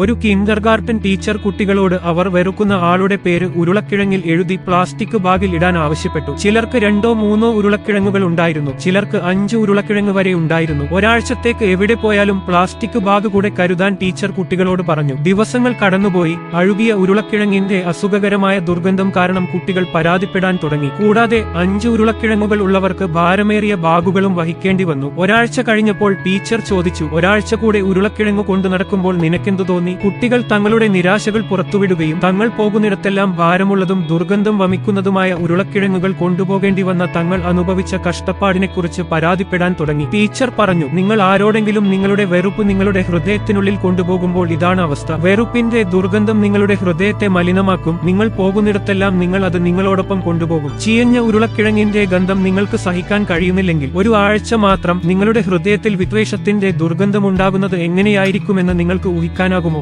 ഒരു kindergarten teacher കുട്ടികളോട് അവർ വെറുക്കുന്ന ആളുടെ പേര് ഉരുളക്കിഴങ്ങിൽ എഴുതി പ്ലാസ്റ്റിക് ബാഗിൽ ഇടാൻ ആവശ്യപ്പെട്ടു. ചിലർക്ക് രണ്ടോ മൂന്നോ ഉരുളക്കിഴങ്ങുകൾ ഉണ്ടായിരുന്നു. ചിലർക്ക് അഞ്ച് ഉരുളക്കിഴങ്ങ് വരെ ഉണ്ടായിരുന്നു. ഒരാഴ്ചത്തേക്ക് എവിടെ പോയാലും പ്ലാസ്റ്റിക് ബാഗ് കൂടെ കരുതാൻ ടീച്ചർ കുട്ടികളോട് പറഞ്ഞു. ദിവസങ്ങൾ കടന്നുപോയി. അഴുകിയ ഉരുളക്കിഴങ്ങിന്റെ അസുഖകരമായ ദുർഗന്ധം കാരണം കുട്ടികൾ പരാതിപ്പെടാൻ തുടങ്ങി. കൂടാതെ അഞ്ച് ഉരുളക്കിഴങ്ങുകൾ ഉള്ളവർക്ക് ഭാരമേറിയ ബാഗുകളും വഹിക്കേണ്ടി വന്നു. ഒരാഴ്ച കഴിഞ്ഞപ്പോൾ ടീച്ചർ ചോദിച്ചു. ഒരാഴ്ച കൂടെ ഉരുളക്കിഴങ്ങ് കൊണ്ടു നടക്കുമ്പോൾ നിനക്കെന്തു തോന്നി? കുട്ടികൾ തങ്ങളുടെ നിരാശകൾ പുറത്തുവിടുകയും തങ്ങൾ പോകുന്നിടത്തെല്ലാം ഭാരമുള്ളതും ദുർഗന്ധം വമിക്കുന്നതുമായ ഉരുളക്കിഴങ്ങുകൾ കൊണ്ടുപോകേണ്ടി വന്ന തങ്ങൾ അനുഭവിച്ച കഷ്ടപ്പാടിനെക്കുറിച്ച് പരാതിപ്പെടാൻ തുടങ്ങി. ടീച്ചർ പറഞ്ഞു നിങ്ങൾ ആരോടെങ്കിലും നിങ്ങളുടെ വെറുപ്പ് നിങ്ങളുടെ ഹൃദയത്തിനുള്ളിൽ കൊണ്ടുപോകുമ്പോൾ ഇതാണ് അവസ്ഥ. വെറുപ്പിന്റെ ദുർഗന്ധം നിങ്ങളുടെ ഹൃദയത്തെ മലിനമാക്കും. നിങ്ങൾ പോകുന്നിടത്തെല്ലാം നിങ്ങൾ അത് നിങ്ങളോടൊപ്പം കൊണ്ടുപോകും. ചീയഞ്ഞ ഉരുളക്കിഴങ്ങിന്റെ ഗന്ധം നിങ്ങൾക്ക് സഹിക്കാൻ കഴിയുന്നില്ലെങ്കിൽ ഒരു ആഴ്ച മാത്രം നിങ്ങളുടെ ഹൃദയത്തിൽ വിദ്വേഷത്തിന്റെ ദുർഗന്ധമുണ്ടാകുന്നത് എങ്ങനെയായിരിക്കുമെന്ന് നിങ്ങൾക്ക് ഊഹിക്കാനാകുമോ?